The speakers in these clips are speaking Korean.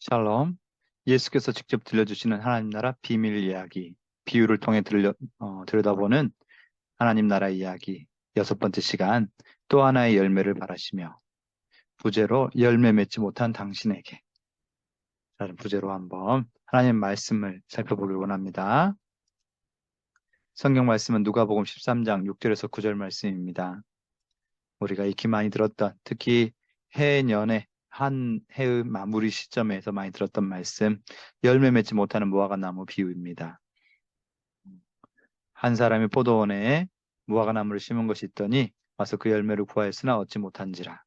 샬롬. 예수께서 직접 들려주시는 하나님 나라 비밀 이야기, 비유를 통해 들려, 어, 들여다보는 하나님 나라 이야기, 여섯 번째 시간, 또 하나의 열매를 바라시며, 부제로 열매 맺지 못한 당신에게. 라는 부제로 한번 하나님 말씀을 살펴보길 원합니다. 성경 말씀은 누가복음 13장 6절에서 9절 말씀입니다. 우리가 익히 많이 들었던 특히 해년에 한 해의 마무리 시점에서 많이 들었던 말씀, 열매 맺지 못하는 무화과 나무 비유입니다. 한 사람이 포도원에 무화과 나무를 심은 것이 있더니 와서 그 열매를 구하였으나 얻지 못한지라.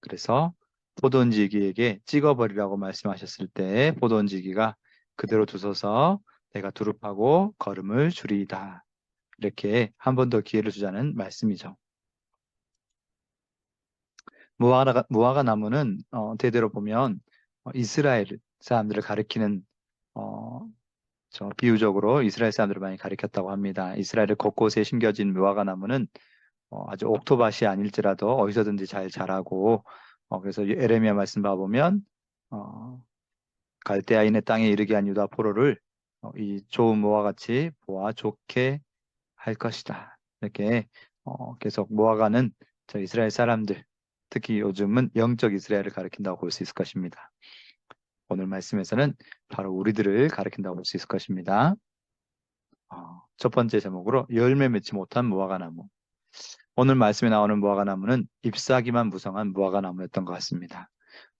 그래서 포도원지기에게 찍어버리라고 말씀하셨을 때 포도원지기가 그대로 두서서 내가 두릅하고 걸음을 줄이다. 이렇게 한 번 더 기회를 주자는 말씀이죠. 무화과, 무화과 나무는 어, 대대로 보면 어, 이스라엘 사람들을 가리키는 어, 저 비유적으로 이스라엘 사람들을 많이 가리켰다고 합니다. 이스라엘 곳곳에 심겨진 무화과 나무는 어, 아주 옥토밭이 아닐지라도 어디서든지 잘 자라고 어, 그래서 에레미야 말씀 봐보면 어, 갈대아인의 땅에 이르게 한 유다 포로를 어, 이 좋은 무화 같이 보아 좋게 할 것이다. 이렇게 어, 계속 무화과는 저 이스라엘 사람들 특히 요즘은 영적 이스라엘을 가리킨다고 볼 수 있을 것입니다. 오늘 말씀에서는 바로 우리들을 가리킨다고 볼 수 있을 것입니다. 어, 첫 번째 제목으로 열매 맺지 못한 무화과 나무. 오늘 말씀에 나오는 무화과 나무는 잎사귀만 무성한 무화과 나무였던 것 같습니다.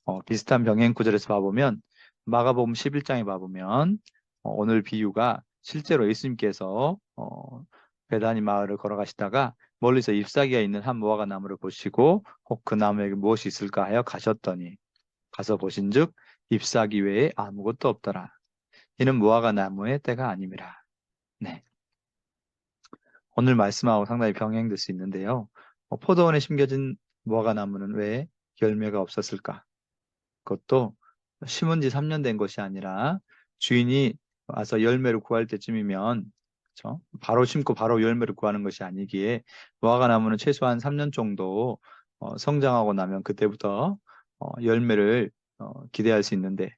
어, 비슷한 병행 구절에서 봐보면 마가복음 11장에 봐보면 어, 오늘 비유가 실제로 예수님께서 어, 베다니 마을을 걸어가시다가 멀리서 잎사귀가 있는 한 무화과 나무를 보시고 혹 그 나무에게 무엇이 있을까 하여 가셨더니 가서 보신즉 잎사귀 외에 아무것도 없더라. 이는 무화과 나무의 때가 아님이라. 네. 오늘 말씀하고 상당히 병행될 수 있는데요. 어, 포도원에 심겨진 무화과 나무는 왜 열매가 없었을까? 그것도 심은 지 3년 된 것이 아니라 주인이 와서 열매를 구할 때쯤이면 그렇죠? 바로 심고 바로 열매를 구하는 것이 아니기에 무화과 나무는 최소한 3년 정도 어, 성장하고 나면 그때부터 어, 열매를 어, 기대할 수 있는데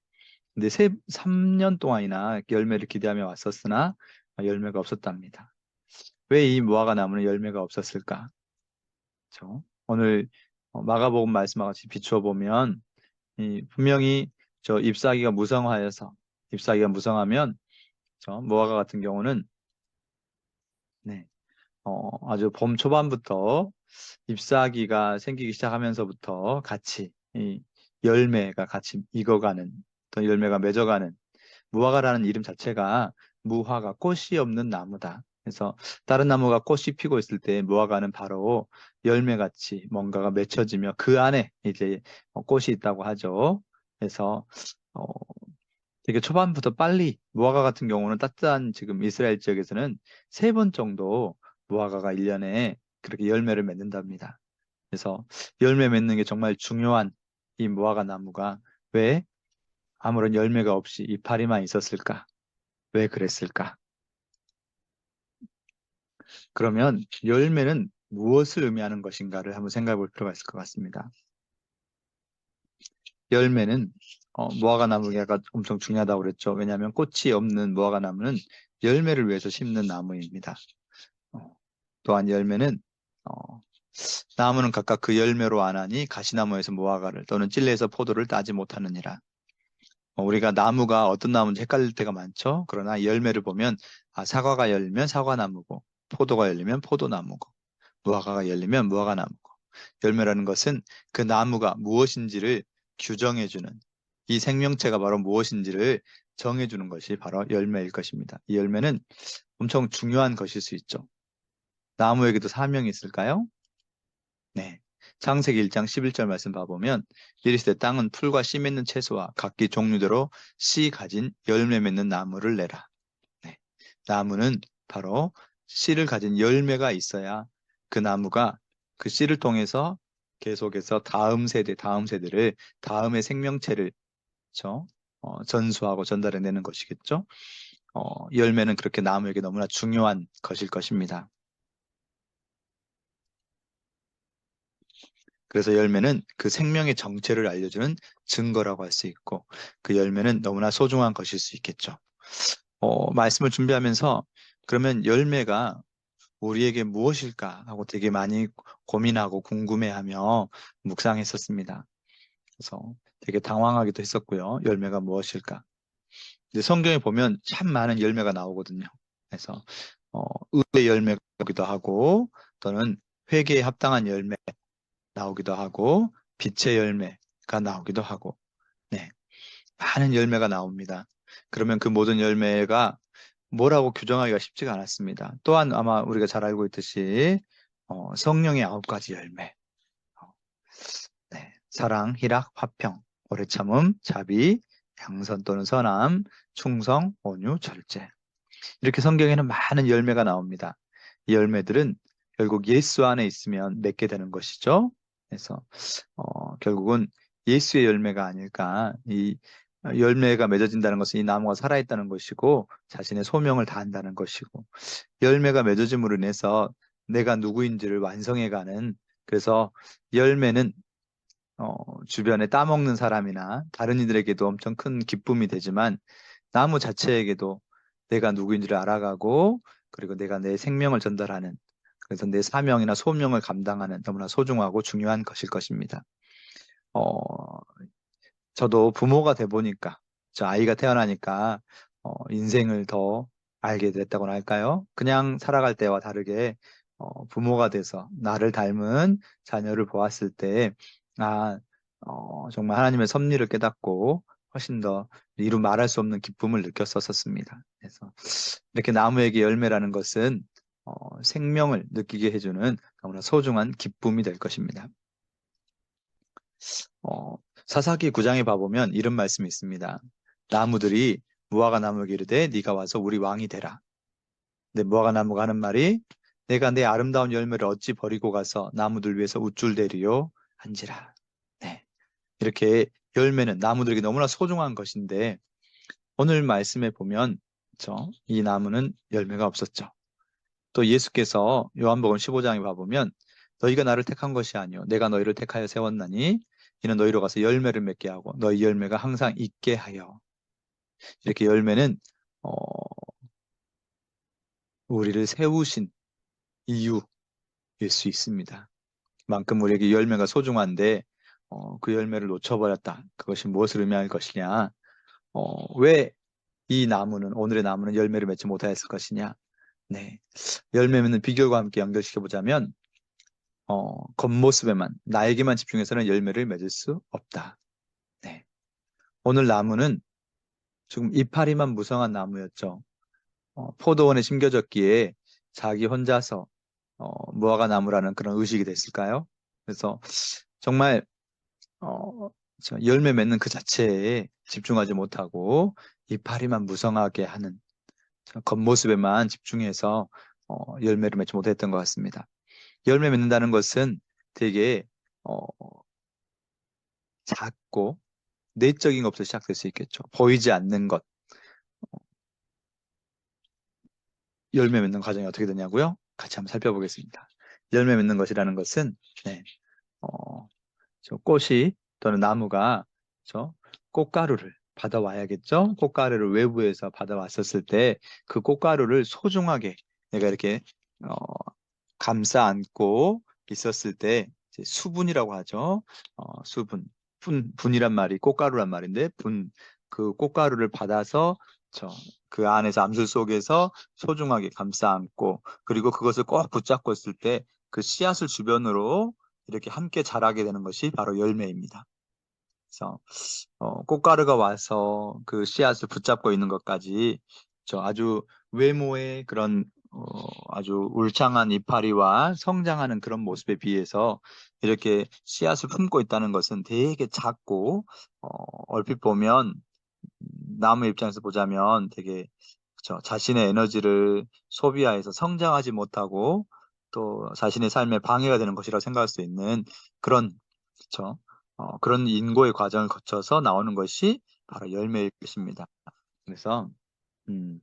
근데 세, 3년 동안이나 열매를 기대하며 왔었으나 열매가 없었답니다. 왜 이 무화과 나무는 열매가 없었을까? 그렇죠? 오늘 어, 마가복음 말씀과 같이 비추어 보면 이 분명히 저 잎사귀가 무성하여서 잎사귀가 무성하면 저 무화과 같은 경우는 네. 어, 아주 봄 초반부터 잎사귀가 생기기 시작하면서부터 같이 이 열매가 같이 익어가는 또 열매가 맺어가는 무화과라는 이름 자체가 무화과 꽃이 없는 나무다. 그래서 다른 나무가 꽃이 피고 있을 때 무화과는 바로 열매같이 뭔가가 맺혀지며 그 안에 이제 꽃이 있다고 하죠. 그래서 어, 되게 초반부터 빨리 무화과 같은 경우는 따뜻한 지금 이스라엘 지역에서는 세 번 정도 무화과가 1년에 그렇게 열매를 맺는답니다. 그래서 열매 맺는 게 정말 중요한 이 무화과 나무가 왜 아무런 열매가 없이 이파리만 있었을까? 왜 그랬을까? 그러면 열매는 무엇을 의미하는 것인가를 한번 생각해 볼 필요가 있을 것 같습니다. 열매는 어, 무화과 나무가 엄청 중요하다고 그랬죠. 왜냐하면 꽃이 없는 무화과 나무는 열매를 위해서 심는 나무입니다. 어, 또한 열매는 어, 나무는 각각 그 열매로 안 하니 가시나무에서 무화과를 또는 찔레에서 포도를 따지 못하느니라. 어, 우리가 나무가 어떤 나무인지 헷갈릴 때가 많죠. 그러나 열매를 보면 아, 사과가 열리면 사과나무고 포도가 열리면 포도나무고 무화과가 열리면 무화과나무고 열매라는 것은 그 나무가 무엇인지를 규정해주는 이 생명체가 바로 무엇인지를 정해주는 것이 바로 열매일 것입니다. 이 열매는 엄청 중요한 것일 수 있죠. 나무에게도 사명이 있을까요? 네. 창세기 1장 11절 말씀 봐보면 이르시되 땅은 풀과 씨 맺는 채소와 각기 종류대로 씨 가진 열매 맺는 나무를 내라. 네. 나무는 바로 씨를 가진 열매가 있어야 그 나무가 그 씨를 통해서 계속해서 다음 세대, 다음 세대를 다음의 생명체를 어, 전수하고 전달해내는 것이겠죠. 어, 열매는 그렇게 나무에게 너무나 중요한 것일 것입니다. 그래서 열매는 그 생명의 정체를 알려주는 증거라고 할 수 있고 그 열매는 너무나 소중한 것일 수 있겠죠. 어, 말씀을 준비하면서 그러면 열매가 우리에게 무엇일까 하고 되게 많이 고민하고 궁금해하며 묵상했었습니다. 그래서 되게 당황하기도 했었고요. 열매가 무엇일까? 근데 성경에 보면 참 많은 열매가 나오거든요. 그래서 어, 의의 열매기도 하고 또는 회개에 합당한 열매 나오기도 하고 빛의 열매가 나오기도 하고 네 많은 열매가 나옵니다. 그러면 그 모든 열매가 뭐라고 규정하기가 쉽지가 않았습니다. 또한 아마 우리가 잘 알고 있듯이 어, 성령의 아홉 가지 열매 어, 네, 사랑, 희락, 화평, 오래 참음, 자비, 양선 또는 선함, 충성, 온유, 절제 이렇게 성경에는 많은 열매가 나옵니다. 이 열매들은 결국 예수 안에 있으면 맺게 되는 것이죠. 그래서 어, 결국은 예수의 열매가 아닐까. 이 열매가 맺어진다는 것은 이 나무가 살아있다는 것이고 자신의 소명을 다한다는 것이고 열매가 맺어짐으로 인해서 내가 누구인지를 완성해가는 그래서 열매는 어, 주변에 따먹는 사람이나 다른 이들에게도 엄청 큰 기쁨이 되지만 나무 자체에게도 내가 누구인지를 알아가고 그리고 내가 내 생명을 전달하는 그래서 내 사명이나 소명을 감당하는 너무나 소중하고 중요한 것일 것입니다. 어, 저도 부모가 돼 보니까 저 아이가 태어나니까 어, 인생을 더 알게 됐다고나 할까요? 그냥 살아갈 때와 다르게 어, 부모가 돼서 나를 닮은 자녀를 보았을 때 아, 어, 정말 하나님의 섭리를 깨닫고 훨씬 더 이루 말할 수 없는 기쁨을 느꼈었습니다. 그래서 이렇게 나무에게 열매라는 것은 어, 생명을 느끼게 해주는 너무나 소중한 기쁨이 될 것입니다. 어, 사사기 9장에 봐보면 이런 말씀이 있습니다. 나무들이 무화과 나무에게 이르되 네가 와서 우리 왕이 되라. 근데 무화과 나무가 하는 말이 내가 내 아름다운 열매를 어찌 버리고 가서 나무들 위해서 우쭐대리요 한지라. 네. 이렇게 열매는 나무들에게 너무나 소중한 것인데 오늘 말씀에 보면 그렇죠? 이 나무는 열매가 없었죠. 또 예수께서 요한복음 15장에 봐보면 너희가 나를 택한 것이 아니요 내가 너희를 택하여 세웠나니 이는 너희로 가서 열매를 맺게 하고 너희 열매가 항상 있게 하여 이렇게 열매는 어, 우리를 세우신 이유일 수 있습니다. 만큼 우리에게 열매가 소중한데 어, 그 열매를 놓쳐버렸다. 그것이 무엇을 의미할 것이냐? 어, 왜 이 나무는 오늘의 나무는 열매를 맺지 못하였을 것이냐? 네, 열매 맺는 비결과 함께 연결시켜 보자면 어, 겉모습에만 나에게만 집중해서는 열매를 맺을 수 없다. 네, 오늘 나무는 지금 이파리만 무성한 나무였죠. 어, 포도원에 심겨졌기에 자기 혼자서 어, 무화과 나무라는 그런 의식이 됐을까요? 그래서 정말 어, 열매 맺는 그 자체에 집중하지 못하고 이파리만 무성하게 하는 겉모습에만 집중해서 어, 열매를 맺지 못했던 것 같습니다. 열매 맺는다는 것은 되게 어, 작고 내적인 것부터 시작될 수 있겠죠. 보이지 않는 것. 어, 열매 맺는 과정이 어떻게 되냐고요? 같이 한번 살펴보겠습니다. 열매 맺는 것이라는 것은 네, 어, 저 꽃이 또는 나무가 저 꽃가루를 받아와야겠죠? 꽃가루를 외부에서 받아왔었을 때 그 꽃가루를 소중하게 내가 이렇게 어, 감싸 안고 있었을 때 수분이라고 하죠. 어, 수분, 분, 분이란 말이 꽃가루란 말인데 분, 그 꽃가루를 받아서 저, 그 안에서 암술 속에서 소중하게 감싸 안고 그리고 그것을 꼭 붙잡고 있을 때 그 씨앗을 주변으로 이렇게 함께 자라게 되는 것이 바로 열매입니다. 그래서 어, 꽃가루가 와서 그 씨앗을 붙잡고 있는 것까지 저 아주 외모의 그런 어, 아주 울창한 이파리와 성장하는 그런 모습에 비해서 이렇게 씨앗을 품고 있다는 것은 되게 작고 어, 얼핏 보면 나무 입장에서 보자면 되게 그쵸, 자신의 에너지를 소비하여서 성장하지 못하고 또 자신의 삶에 방해가 되는 것이라고 생각할 수 있는 그런 그쵸, 어, 그런 인고의 과정을 거쳐서 나오는 것이 바로 열매일 것입니다. 그래서 음,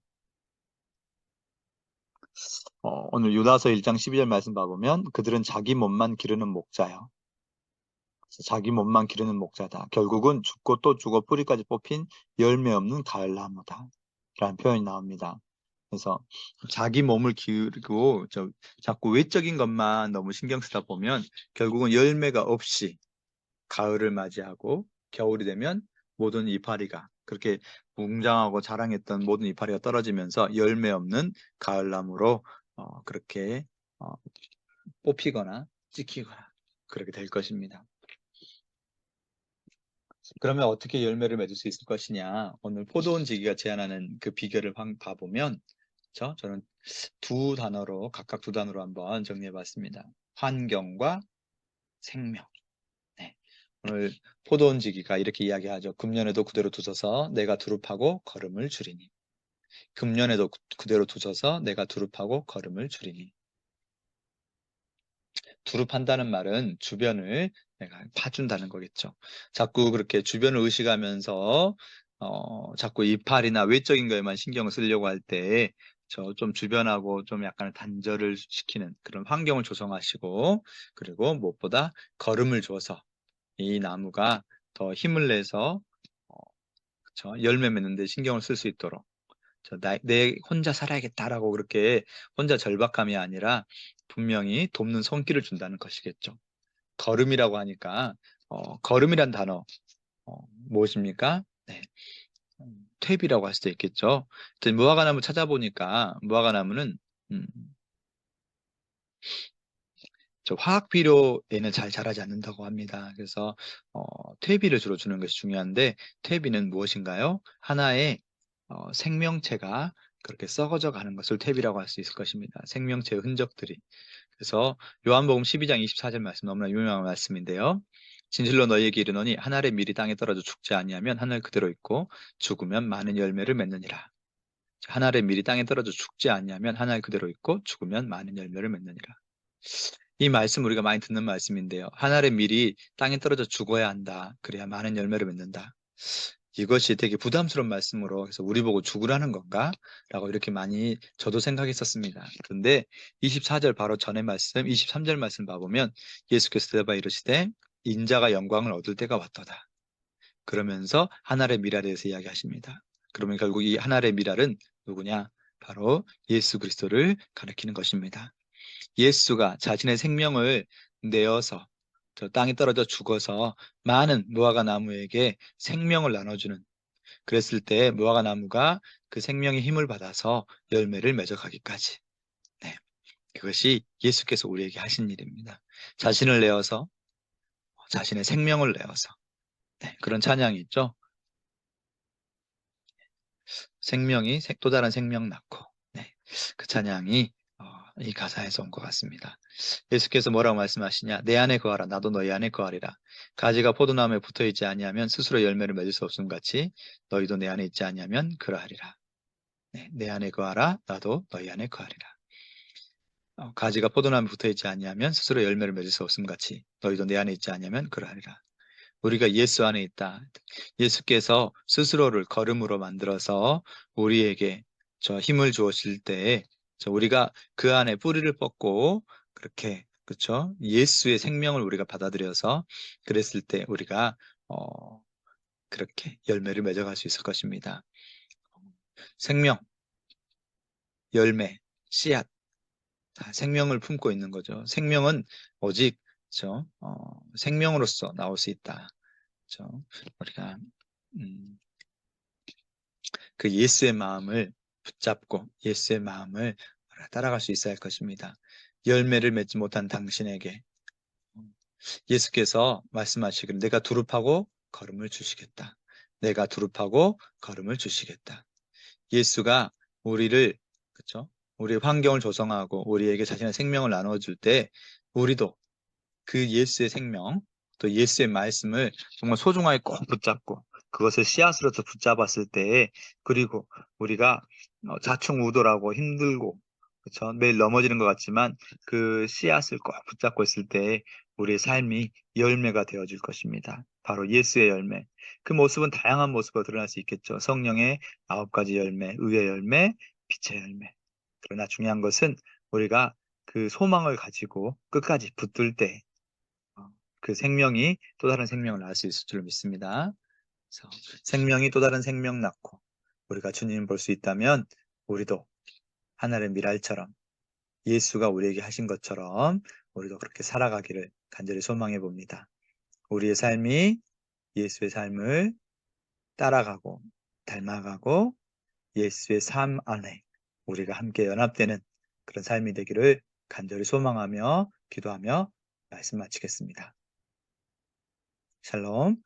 어, 오늘 유다서 1장 12절 말씀 봐보면 그들은 자기 몸만 기르는 목자요. 자기 몸만 기르는 목자다. 결국은 죽고 또 죽어 뿌리까지 뽑힌 열매 없는 가을나무다. 라는 표현이 나옵니다. 그래서 자기 몸을 기르고 저 자꾸 외적인 것만 너무 신경 쓰다 보면 결국은 열매가 없이 가을을 맞이하고 겨울이 되면 모든 이파리가 그렇게 웅장하고 자랑했던 모든 이파리가 떨어지면서 열매 없는 가을나무로 어, 그렇게 어, 뽑히거나 찍히거나 그렇게 될 것입니다. 그러면 어떻게 열매를 맺을 수 있을 것이냐? 오늘 포도원 지기가 제안하는 그 비결을 방- 봐보면, 저 저는 두 단어로 각각 두 단어로 한번 정리해봤습니다. 환경과 생명. 네. 오늘 포도원 지기가 이렇게 이야기하죠. 금년에도 그대로 두셔서 내가 두릅하고 걸음을 줄이니. 금년에도 그- 그대로 두셔서 내가 두릅하고 걸음을 줄이니. 두릅한다는 말은 주변을 내가 봐준다는 거겠죠. 자꾸 그렇게 주변을 의식하면서 어, 자꾸 이팔이나 외적인 거에만 신경을 쓰려고 할 때 저 좀 주변하고 좀 약간 단절을 시키는 그런 환경을 조성하시고 그리고 무엇보다 걸음을 줘서 이 나무가 더 힘을 내서 어, 그쵸? 열매 맺는 데 신경을 쓸 수 있도록 저 나, 내 혼자 살아야겠다라고 그렇게 혼자 절박함이 아니라 분명히 돕는 손길을 준다는 것이겠죠. 걸음이라고 하니까 어, 걸음이란 단어 어, 무엇입니까? 네. 음, 퇴비라고 할 수도 있겠죠. 무화과나무 찾아보니까 무화과나무는 음, 저 화학 비료에는 잘 자라지 않는다고 합니다. 그래서 어, 퇴비를 주로 주는 것이 중요한데 퇴비는 무엇인가요? 하나의 어, 생명체가 그렇게 썩어져 가는 것을 퇴비라고 할 수 있을 것입니다. 생명체의 흔적들이. 그래서 요한복음 12장 24절 말씀 너무나 유명한 말씀인데요. 진실로 너희에게 이르노니 한 알의 밀이 땅에 떨어져 죽지 아니하면 하늘 그대로 있고 죽으면 많은 열매를 맺느니라. 한 알의 밀이 땅에 떨어져 죽지 아니하면 한 알 그대로 있고 죽으면 많은 열매를 맺느니라. 이 말씀 우리가 많이 듣는 말씀인데요. 한 알의 밀이 땅에 떨어져 죽어야 한다. 그래야 많은 열매를 맺는다. 이것이 되게 부담스러운 말씀으로 그래서 우리 보고 죽으라는 건가? 라고 이렇게 많이 저도 생각했었습니다. 그런데 24절 바로 전의 말씀, 23절 말씀 봐보면 예수께서 대답하 이르시되 인자가 영광을 얻을 때가 왔도다. 그러면서 하늘의 미랄에 대해서 이야기하십니다. 그러면 결국 이 하늘의 미랄은 누구냐? 바로 예수 그리스도를 가리키는 것입니다. 예수가 자신의 생명을 내어서 저 땅에 떨어져 죽어서 많은 무화과 나무에게 생명을 나눠주는 그랬을 때 무화과 나무가 그 생명의 힘을 받아서 열매를 맺어가기까지 네. 그것이 예수께서 우리에게 하신 일입니다. 자신을 내어서 자신의 생명을 내어서 네. 그런 찬양이 있죠. 생명이 생- 또 다른 생명 낳고 네. 그 찬양이 어, 이 가사에서 온 것 같습니다. 예수께서 뭐라고 말씀하시냐? 내 안에 거하라, 나도 너희 안에 거하리라. 가지가 포도나무에 붙어 있지 아니하면 스스로 열매를 맺을 수 없음 같이 너희도 내 안에 있지 아니하면 그러하리라. 네, 내 안에 거하라, 나도 너희 안에 거하리라. 어, 가지가 포도나무에 붙어 있지 아니하면 스스로 열매를 맺을 수 없음 같이 너희도 내 안에 있지 아니하면 그러하리라. 우리가 예수 안에 있다. 예수께서 스스로를 걸음으로 만들어서 우리에게 저 힘을 주었을 때에 저 우리가 그 안에 뿌리를 뻗고 그렇게 그렇죠? 예수의 생명을 우리가 받아들여서 그랬을 때 우리가 어 그렇게 열매를 맺어갈 수 있을 것입니다. 생명, 열매, 씨앗 다 생명을 품고 있는 거죠. 생명은 오직 저 어, 생명으로서 나올 수 있다. 저 우리가 음, 그 예수의 마음을 붙잡고 예수의 마음을 따라갈 수 있어야 할 것입니다. 열매를 맺지 못한 당신에게 예수께서 말씀하시기를 내가 두릅하고 걸음을 주시겠다. 내가 두릅하고 걸음을 주시겠다. 예수가 우리를 그렇죠? 우리의 환경을 조성하고 우리에게 자신의 생명을 나눠 줄 때 우리도 그 예수의 생명 또 예수의 말씀을 정말 소중하게 꼭 붙잡고 그것을 씨앗으로서 붙잡았을 때 그리고 우리가 어, 자충우돌하고 힘들고 그렇죠? 매일 넘어지는 것 같지만 그 씨앗을 꼭 붙잡고 있을 때 우리의 삶이 열매가 되어질 것입니다. 바로 예수의 열매. 그 모습은 다양한 모습으로 드러날 수 있겠죠. 성령의 아홉 가지 열매, 의의 열매, 빛의 열매. 그러나 중요한 것은 우리가 그 소망을 가지고 끝까지 붙들 때 어, 그 생명이 또 다른 생명을 낳을 수 있을 줄 믿습니다. 생명이 또 다른 생명 낳고 우리가 주님 볼 수 있다면 우리도 하늘의 미랄처럼 예수가 우리에게 하신 것처럼 우리도 그렇게 살아가기를 간절히 소망해 봅니다. 우리의 삶이 예수의 삶을 따라가고 닮아가고 예수의 삶 안에 우리가 함께 연합되는 그런 삶이 되기를 간절히 소망하며 기도하며 말씀 마치겠습니다. 샬롬.